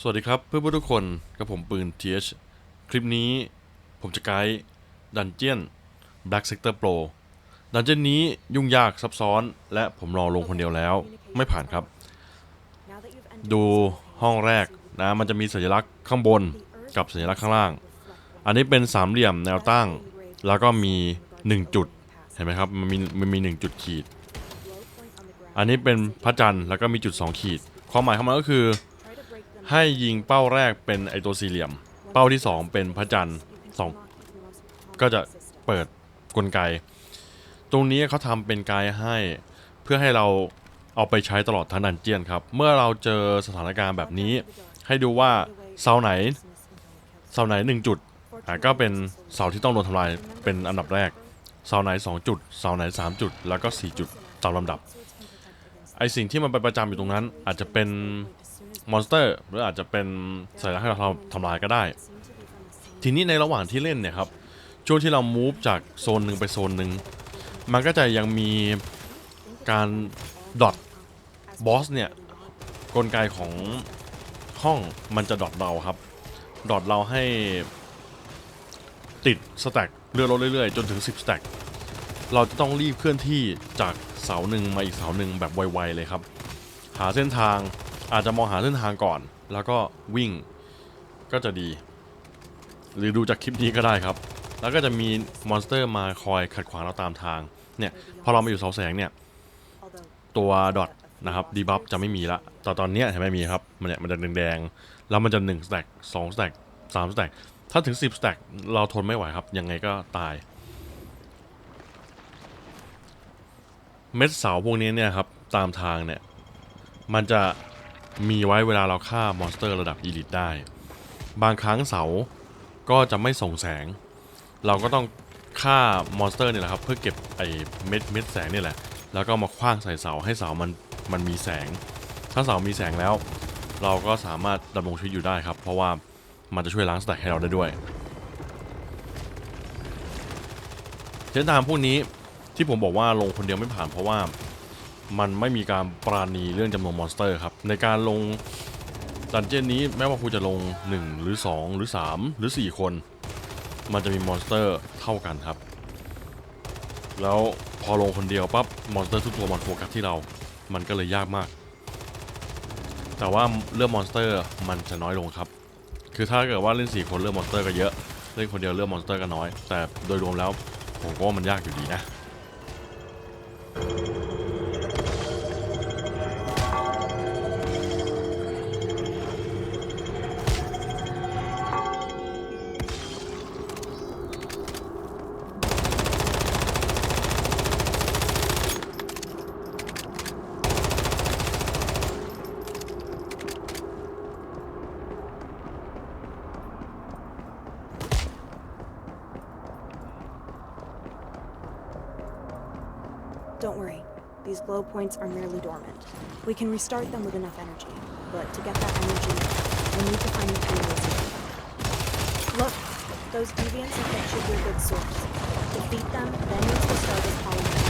สวัสดีครับเพื่อนๆทุกคนกับผมปืน TH คลิปนี้ผมจะไกด์ดันเจียน Black Sector Pro ดันเจียนนี้ยุ่งยากซับซ้อนและผมรอลงคนเดียวแล้วไม่ผ่านครับ ดูห้องแรกนะมันจะมีสัญลักษณ์ข้างบนกับสัญลักษณ์ข้างล่าง อันนี้เป็นสามเหลี่ยมแนวตั้ง แล้วก็มี 1 จุดเห็นไหมครับมันมีมันมี 1 จุดขีด อันนี้เป็นพระจันทร์แล้วก็มีจุด 2 ขีด ความหมายของมันก็คือ ให้ยิงเป้าแรกเป็นไอตัวสี่เหลี่ยม เป้าที่ 2 เป็นพระจันทร์สองก็จะเปิดกลไก ตรงนี้เขาทำเป็นไกด์ให้เพื่อให้เราเอาไปใช้ตลอดทั้งดันเจียนครับ เมื่อเราเจอสถานการณ์แบบนี้ ให้ดูว่าเสาไหนเสาไหน 1 จุดก็เป็นเสาที่ต้องโดนทำลายเป็นอันดับแรกเสาไหน 2 จุดเสาไหน 3 จุด แล้วก็ 4 จุดตามลำดับไอสิ่งที่มันไปประจำอยู่ตรงนั้น อาจจะเป็น มอนสเตอร์ หรืออาจจะเป็นสัญลักษณ์ให้เราทำลายก็ได้ ทีนี้ในระหว่างที่เล่นเนี่ยครับ ช่วงที่เรามูฟจากโซนหนึ่งไปโซนหนึ่งมันก็จะยังมีการดอทบอสเนี่ยกลไกของห้องมันจะดอทเราครับ ดอทเราให้ติดสแต็กเรื่อยๆเรื่อยๆ จนถึง 10สแต็กเราจะต้องรีบเคลื่อนที่จากเสาหนึ่งมาอีกเสาหนึ่งแบบไวๆเลยครับ หาเส้นทาง อาจจะมองหาเส้นทางก่อน แล้วก็วิ่งก็จะดี หรือดูจากคลิปนี้ก็ได้ครับ แล้วก็จะมีมอนสเตอร์มาคอยขัดขวางเราตามทางเนี่ยพอเรามาอยู่เสาแสงเนี่ยตัวดอทนะครับดีบัฟจะไม่มีละแต่ตอนนี้เห็นไหมมีครับมันเนี่ยมันจะแดงๆแล้วมันจะ1สแต็ก2สแต็ก3สแต็กถ้าถึง 10สแต็กเราทนไม่ไหวครับ ยังไงก็ตาย เม็ดเสาพวกนี้เนี่ยครับตามทางเนี่ยมันจะ มีไว้เวลาเราฆ่ามอนสเตอร์ระดับอีลิตได้ บางครั้งเสาก็จะไม่ส่งแสง เราก็ต้องฆ่ามอนสเตอร์เนี่ยแหละครับ เพื่อเก็บไอ้เม็ดเม็ดแสงนี่แหละ แล้วก็มาคว้างใส่เสาให้เสามันมันมีแสง ถ้าเสามีแสงแล้ว เราก็สามารถดำรงชีวิตอยู่ได้ครับ เพราะว่ามันจะช่วยล้างสแต็กให้เราได้ด้วยเส้นทางพวกนี้ที่ผมบอกว่าลงคนเดียวไม่ผ่านเพราะว่า มันไม่มีการปราณีเรื่องจำนวนมอนสเตอร์ครับ ในการลงดันเจี้ยนนี้แม้ว่าคุณจะลง 1 หรือ 2 หรือ 3 หรือ 4 คน มันจะมีมอนสเตอร์เท่ากันครับ แล้วพอลงคนเดียวปั๊บมอนสเตอร์ทุกตัวมันโฟกัสที่เรา มันก็เลยยากมาก แต่ว่าเรื่องมอนสเตอร์มันจะน้อยลงครับ คือถ้าเกิดว่าเล่น 4 คนเรื่องมอนสเตอร์ก็เยอะ เล่นคนเดียวเรื่องมอนสเตอร์ก็น้อย แต่โดยรวมแล้วผมก็ว่ามันยากอยู่ดีนะ points are merely dormant. We can restart them with enough energy. But to get that energy, we need to find the materials. Look, those deviants should be a good source. Defeat them, then use the starter's polymer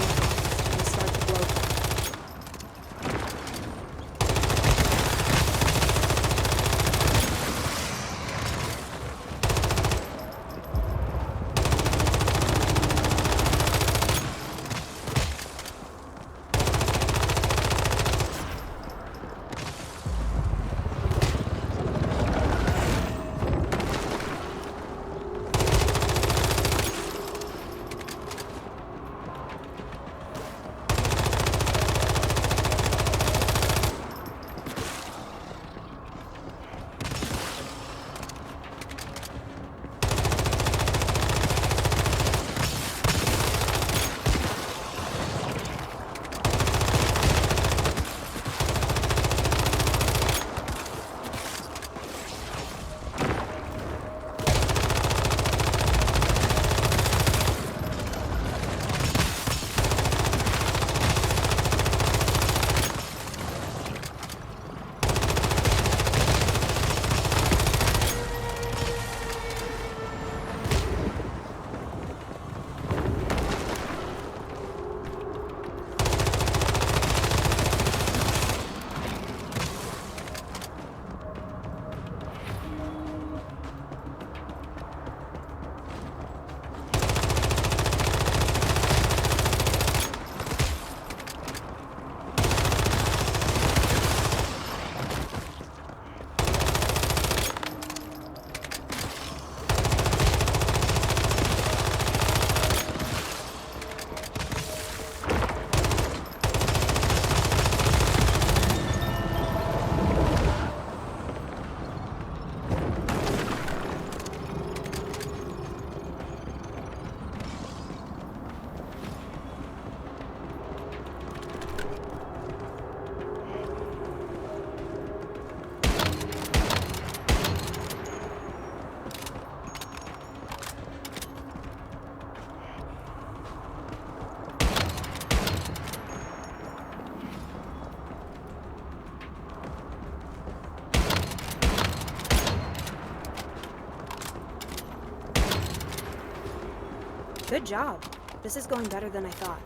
job. This is going better than I thought.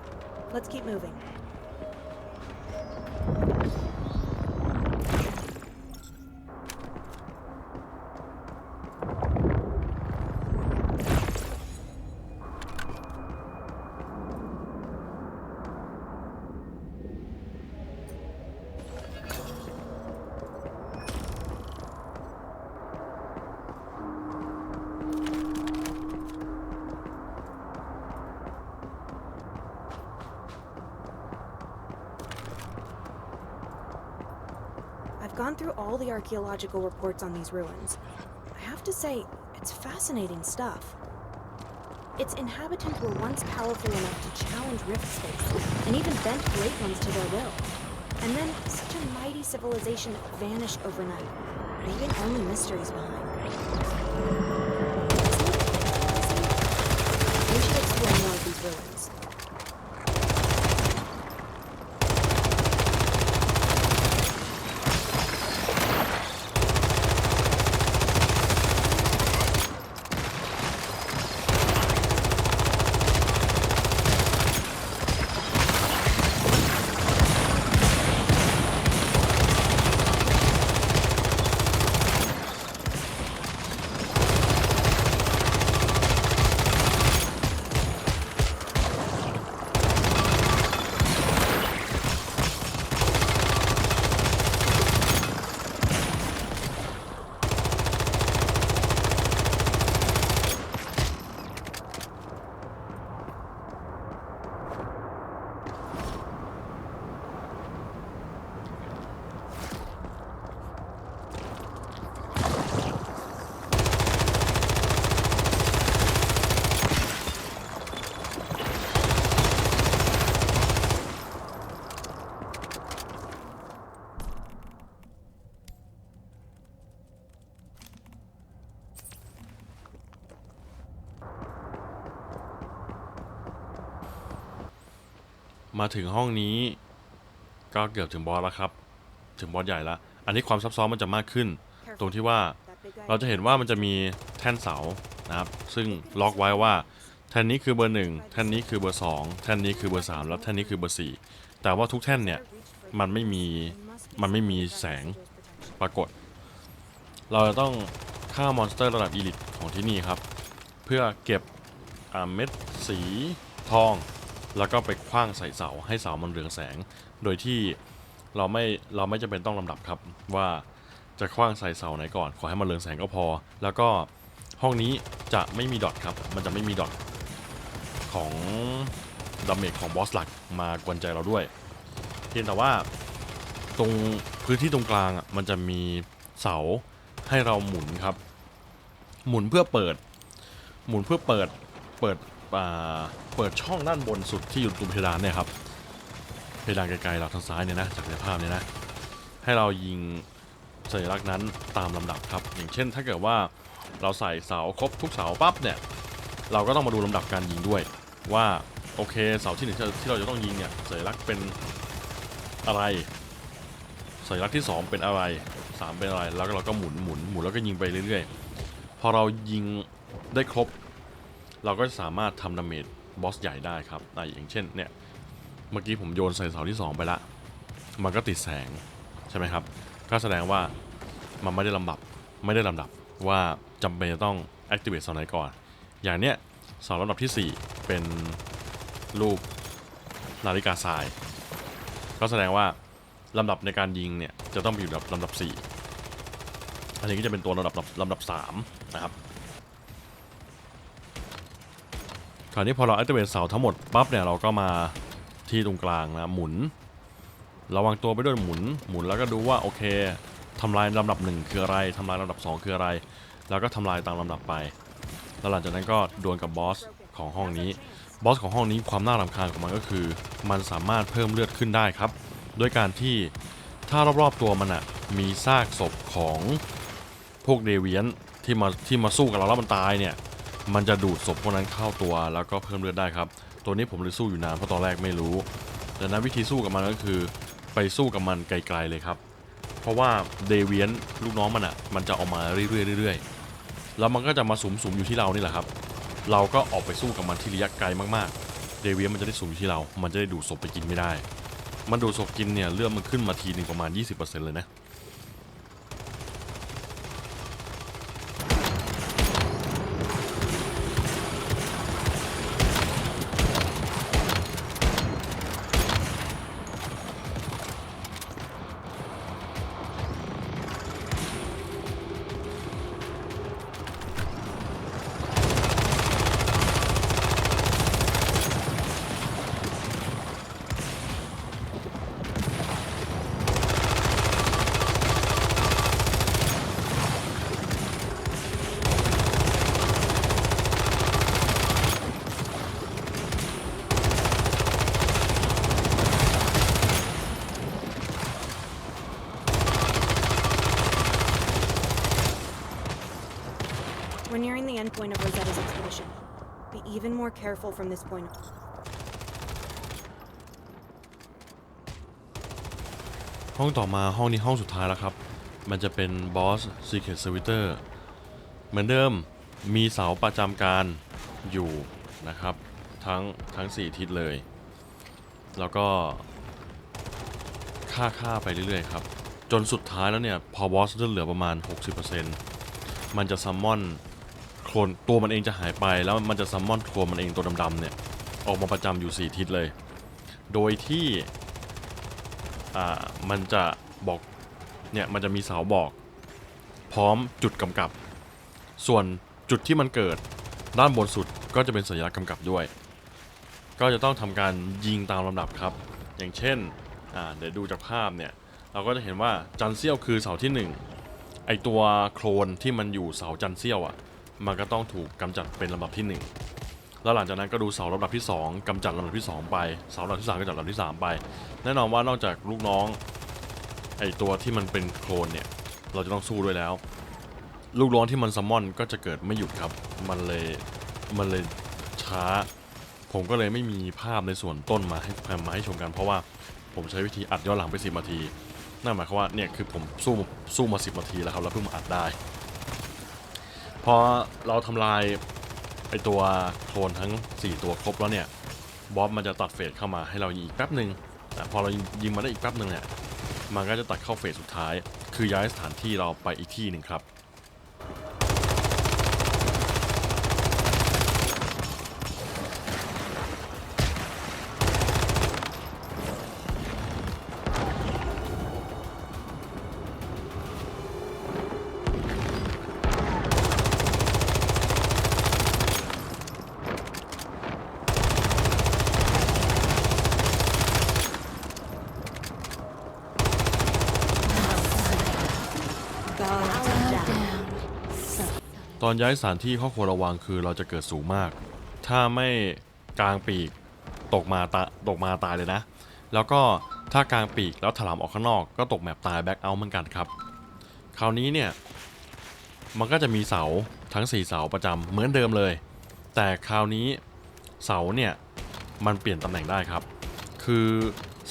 Let's keep moving. Gone through all the archaeological reports on these ruins. I have to say, it's fascinating stuff. Its inhabitants were once powerful enough to challenge rift space, and even bent great ones to their will. And then such a mighty civilization vanished overnight, leaving only mysteries behind. We should explore more of these ruins.. มาถึงห้องนี้ ก็เกือบถึงบอสแล้วครับ ถึงบอสใหญ่แล้วอันนี้ความซับซ้อนมันจะมากขึ้น ตรงที่ว่า That big guy เราจะเห็นว่ามันจะมีแท่นเสานะครับ ซึ่งล็อกไว้ว่าแท่นนี้คือเบอร์หนึ่งแท่นนี้คือเบอร์สองแท่นนี้คือเบอร์สามแล้วแท่นนี้คือเบอร์สี่แต่ว่าทุกแท่นเนี่ยมันไม่มีมันไม่มีแสงปรากฏ เราจะต้องฆ่ามอนสเตอร์ระดับอีลิตของที่นี่ครับ เพื่อเก็บอ่าเม็ดสีทอง แล้วก็ไปคว้างใส่เสาให้เสามันเรืองแสง โดยที่เราไม่เราไม่จำเป็นต้องลำดับครับ ว่าจะคว้างใส่เสาไหนก่อน ขอให้มันเรืองแสงก็พอ แล้วก็ห้องนี้จะไม่มีดอทครับ มันจะไม่มีดอทของดาเมจของบอสหลักมากวนใจเราด้วย เพียงแต่ว่าตรงพื้นที่ตรงกลางอะมันจะมีเสาให้เราหมุนครับ หมุนเพื่อเปิด หมุนเพื่อเปิดเปิด เปิดช่องด้านบนสุดที่อยู่ตรงเพดานเนี่ยครับเพดานไกลๆเราทางซ้ายเนี่ยนะจากในภาพเนี่ยนะให้เรายิงสัญลักษณ์นั้นตามลำดับครับ อย่างเช่นถ้าเกิดว่าเราใส่เสาครบทุกเสาปั๊บเนี่ยเราก็ต้องมาดูลำดับการยิงด้วย ว่าโอเคเสาที่หนึ่งที่เราจะต้องยิงเนี่ยสัญลักษณ์เป็นอะไรสัญลักษณ์ที่สองเป็นอะไรสามเป็นอะไร แล้วก็เราก็หมุนหมุนหมุนแล้วก็ยิงไปเรื่อยๆ พอเรายิงได้ครบ เราก็จะสามารถทำดาเมจบอสใหญ่ได้ครับออย่างเช่นเนี่ยเมื่อกี้ผมโยนใส่เสาที่ 2 ไปละ มันก็ติดแสงใช่ไหมครับ ก็แสดงว่ามันไม่ได้ลำดับไม่ได้ลำดับว่าจำเป็นจะต้อง activate เสาไหนก่อน อย่างเนี้ยเสาลำดับที่ 4 เป็นรูปนาฬิกาทราย ก็แสดงว่าลำดับในการยิงเนี่ยจะต้องอยู่ลำดับลำดับ 4 อันนี้ก็จะเป็นตัวลำดับลำดับ3นะครับ คราวนี้พอเรา activate เสาทั้งหมดปั๊บเนี่ยเราก็มาที่ตรงกลางนะหมุน ระวังตัวไปด้วยหมุน หมุนแล้วก็ดูว่าโอเคทำลายลำดับ 1 คืออะไรทำลายลำดับ 2 คืออะไร แล้วก็ทำลายตามลำดับไป แล้วหลังจากนั้นก็ดวลกับบอสของห้องนี้ บอสของห้องนี้ความน่ารำคาญของมันก็คือ มันสามารถเพิ่มเลือดขึ้นได้ครับด้วยการที่ถ้ารอบๆตัวมันอะมีซากศพของพวกเดเวียนที่มาที่มาสู้กับเราแล้วมันตายเนี่ย มันจะดูดศพพวกนั้นเข้าตัวแล้วก็เพิ่มเลือดได้ครับ ตัวนี้ผมเลยสู้อยู่นานเพราะตอนแรกไม่รู้ดังนั้นวิธีสู้กับมันก็คือ ไปสู้กับมันไกลๆเลยครับ เพราะว่าเดเวียนลูกน้องมันอะ มันจะออกมาเรื่อยๆเรื่อยๆแล้วมันก็จะมาสุมๆอยู่ที่เรานี่แหละครับ เราก็ออกไปสู้กับมันที่ระยะไกลมากๆ เดเวียมันจะได้สูงที่เรา มันจะได้ดูดศพไปกินไม่ได้ มันดูดศพกินเนี่ยเลือดมันขึ้นมาทีหนึ่งประมาณ 20%เลยนะ more careful from this point. ห้องต่อมาห้องนี้ห้องสุดท้ายแล้วครับ มันจะเป็นบอส Secret Servitor เหมือนเดิมมีเสาประจำการอยู่นะครับ ทั้งทั้ง 4 ทิศเลย แล้วก็ค่าค่าไปเรื่อยๆครับ จนสุดท้ายแล้วเนี่ย พอบอสเลือดเหลือประมาณ 60%มันจะซัมมอน คลนตัวมันเองจะหายไปแล้วมันจะซัมมอนโคลนมันเองตัวดำๆเนี่ย ออกมาประจำอยู่ 4 ทิศเลย โดยที่อ่ามันจะบอกเนี่ยมันจะมีเสาบอก พร้อมจุดกำกับ ส่วนจุดที่มันเกิดด้านบนสุดก็จะเป็นสัญลักษณ์กำกับด้วย ก็จะต้องทำการยิงตามลำดับครับ อย่างเช่นอ่าเดี๋ยวดูจากภาพเนี่ยเราก็จะเห็นว่าจันเซียวคือเสาที่หนึ่งไอตัวโคลนที่มันอยู่เสาจันเซียวอะ มันก็ต้องถูกกำจัดเป็นลำดับที่หนึ่งแล้วหลังจากนั้นก็ดูเสาลำดับที่สองกำจัดลำดับที่สองไป เสาลำดับที่สามกำจัดลำดับที่สามไป แน่นอนว่านอกจากลูกน้องไอตัวที่มันเป็นโคลนเนี่ยเราจะต้องสู้ด้วยแล้ว ลูกน้องที่มันซัมมอนก็จะเกิดไม่หยุดครับ มันเลยมันเลยช้า ผมก็เลยไม่มีภาพในส่วนต้นมาให้มาให้ชมกัน เพราะว่าผมใช้วิธีอัดย้อนหลังไปสินาทีนั่นหมายความว่าเนี่ยคือผมสู้สู้มาสินาทีแล้วครับแล้วเพิ่งมาอัดได้ พอเราทำลายไอตัวโคลนทั้ง 4 ตัวครบแล้วเนี่ยบอสมันจะตัดเฟสเข้ามาให้เรายิงอีกแป๊บหนึ่งพอเรายิงมาได้อีกแป๊บหนึ่งเนี่ยมันก็จะตัดเข้าเฟสสุดท้าย คือย้ายสถานที่เราไปอีกที่หนึ่งครับ ตอนย้ายสถานที่ข้อควรระวังคือเราจะเกิดสูงมาก ถ้าไม่กลางปีกตกมาตาตกมาตายเลยนะ แล้วก็ถ้ากลางปีกแล้วถลำออกข้างนอกก็ตกแมปตายแบ็กเอาเหมือนกันครับ คราวนี้เนี่ยมันก็จะมีเสาทั้ง 4 เสาประจำเหมือนเดิมเลย แต่คราวนี้เสาเนี่ยมันเปลี่ยนตำแหน่งได้ครับ คือ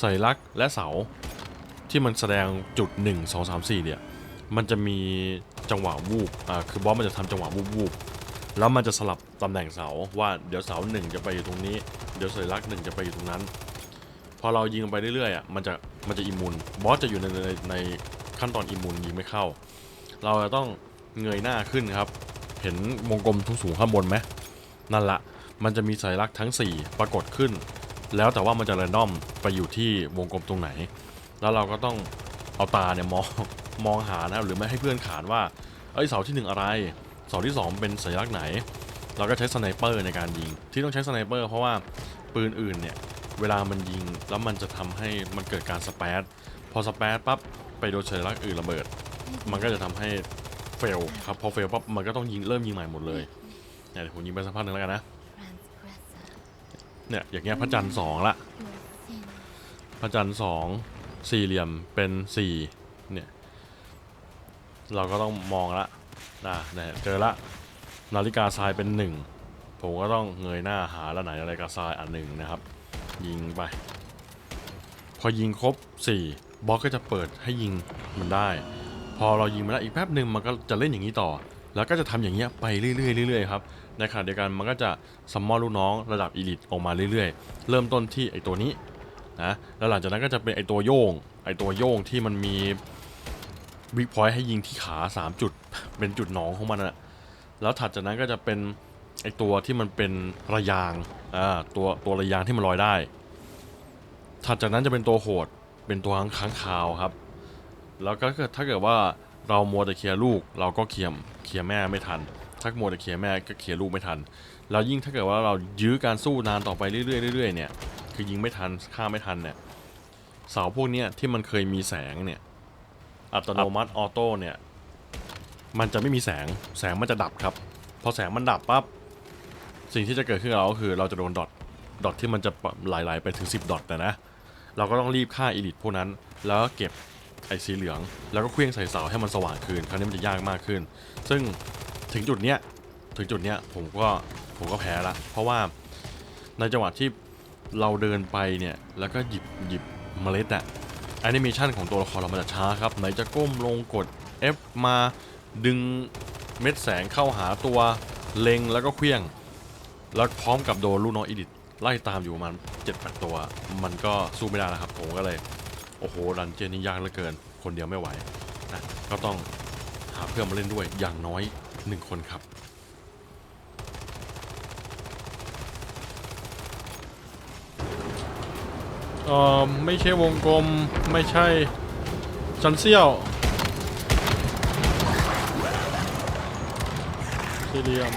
สัญลักษณ์และเสาที่มันแสดงจุด 1 2 3 4เนี่ยมันจะมี จังหวะวูบอ่าคือบอสมันจะทำจังหวะวูบวูบแล้วมันจะสลับตำแหน่งเสาว่าเดี๋ยวเสาหนึ่งจะไปอยู่ตรงนี้ เดี๋ยวสัญลักษณ์หนึ่งจะไปอยู่ตรงนั้น พอเรายิงไปเรื่อยๆอะมันจะมันจะอิมูนบอสจะอยู่ในในในขั้นตอนอิมูนยิงไม่เข้า เราจะต้องเงยหน้าขึ้นครับ เห็นวงกลมทุกสูงข้างบนไหมนั่นละมันจะมีสัญลักษณ์ทั้ง 4 ปรากฏขึ้น แล้วแต่ว่ามันจะแรนดอมไปอยู่ที่วงกลมตรงไหน แล้วเราก็ต้องเอาตาเนี่ยมอง มองหานะครับหรือไม่ให้เพื่อนขานว่าเอ้ยเสาที่หนึ่งอะไรเสาที่สองเป็นสัญลักษณ์ไหน เราก็ใช้สไนเปอร์ในการยิง ที่ต้องใช้สไนเปอร์เพราะว่าปืนอื่นเนี่ยเวลามันยิงแล้วมันจะทำให้มันเกิดการสเปซพอสเปซปั๊บไปโดนสัญลักษณ์อื่นระเบิด มันก็จะทำให้เฟลครับพอเฟลปั๊บมันก็ต้องยิงเริ่มยิงใหม่หมดเลยเนี่ยเดี๋ยวผมยิงไปสักพักหนึ่งแล้วกันนะเนี่ยอย่างเงี้ยพระจันทร์สองละพระจันทร์สองสี่เหลี่ยมเป็นสี่ เราก็ต้องมองละนะเนี่ยเจอละนาฬิกาทรายเป็นหนึ่งผมก็ต้องเงยหน้าหาแล้วไหนนาฬิกาทรายอันหนึ่งนะครับ ยิงไป พอยิงครบ 4บล็อกก็จะเปิดให้ยิงมันได้ พอเรายิงมาแล้วอีกแป๊บหนึ่งมันก็จะเล่นอย่างนี้ต่อ แล้วก็จะทำอย่างเงี้ยไปเรื่อยๆเรื่อยๆครับในขณะเดียวกันมันก็จะซัมมอนลูกน้องระดับอีลิตออกมาเรื่อยๆ เริ่มต้นที่ไอตัวนี้นะแล้วหลังจากนั้นก็จะเป็นไอตัวโยงไอตัวโยงที่มันมี วิกพอยต์ให้ยิงที่ขา 3 จุด เป็นจุดหนองของมันอะแล้วถัดจากนั้นก็จะเป็นไอตัวที่มันเป็นระยางอ่าตัวตัวระยางที่มันลอยได้ ถัดจากนั้นจะเป็นตัวโหด เป็นตัวค้างคาวครับ แล้วก็ถ้าเกิดว่าเรามัวแต่เคลียร์ลูก เราก็เคลียร์เคลียร์แม่ไม่ทัน ถ้ามัวแต่เคลียร์แม่ก็เคลียร์ลูกไม่ทัน แล้วยิ่งถ้าเกิดว่าเรายื้อการสู้นานต่อไปเรื่อยๆเรื่อยๆเนี่ย คือยิงไม่ทันฆ่าไม่ทันเนี่ยเสาพวกนี้ที่มันเคยมีแสงเนี่ย อัตโนมัติออโต้เนี่ย มันจะไม่มีแสงแสงมันจะดับครับ พอแสงมันดับปั๊บสิ่งที่จะเกิดขึ้นเราก็คือเราจะโดนดอทดอทที่มันจะไหลๆไปถึง 10 ดอทแต่นะ เราก็ต้องรีบฆ่าอีลิทพวกนั้น แล้วกเก็บไอ้สีเหลือง แล้วก็เคลื่องใส่เสาให้มันสว่างขึ้นคราวนี้มันจะยากมากขึ้น ซึ่งถึงจุดเนี้ยถึงจุดเนี้ยผมก็ผมก็แพ้ละ เพราะว่าในจังหวะที่เราเดินไปเนี่ยแล้วก็หยิบหยิบเมล็ดอะ แอนิเมชันของตัวละครเรามันจะช้าครับ ไหนจะก้มลงกด F มาดึงเม็ดแสงเข้าหาตัวเล็งแล้วก็เคลื่องแล้วพร้อมกับโดนลูกน้องอีดิทไล่ตามอยู่ประมาณเจ็ดแปดตัว มันก็สู้ไม่ได้แล้วครับผมก็เลย โอ้โหรันเจนนี่ยากเหลือเกิน คนเดียวไม่ไหวนะก็ต้องหาเพื่อนมาเล่นด้วยอย่างน้อยหนึ่งคนครับ เอ่อไม่ใช่วงกลมไม่ใช่จันเซี่ยวสี่เหลี่ยม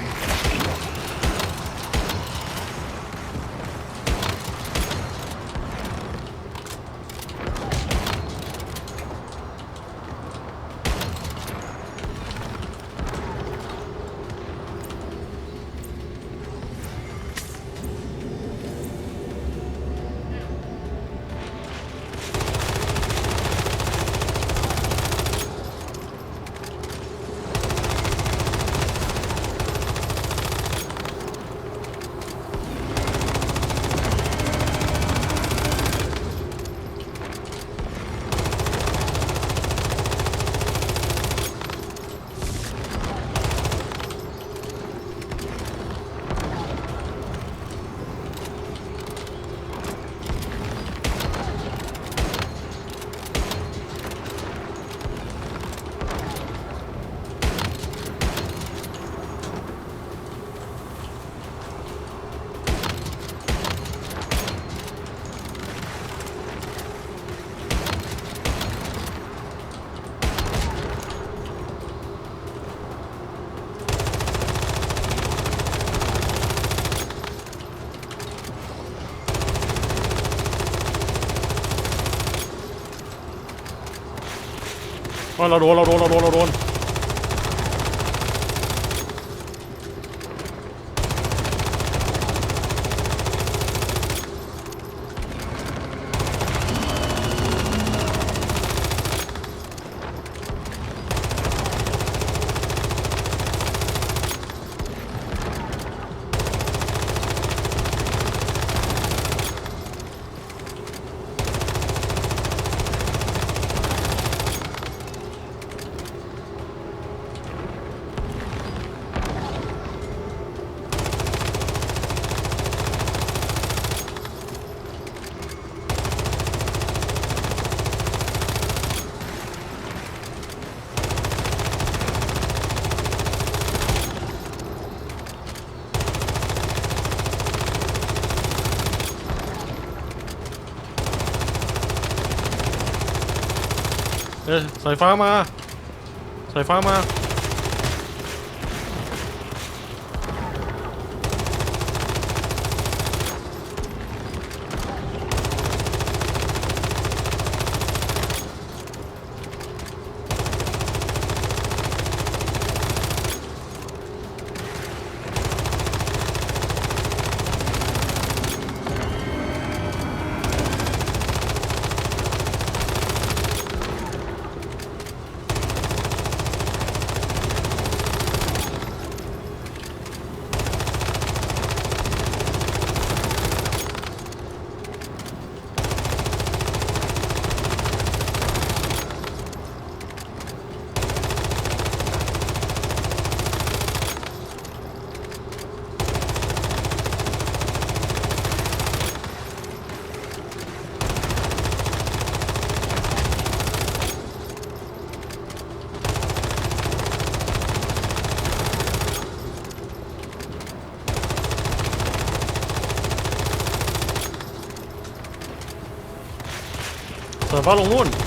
เราโดนเราโดนเราโดนเราโดน เอ้ยสายฟ้ามาสายฟ้ามา เปิดฟ้าลงนู่น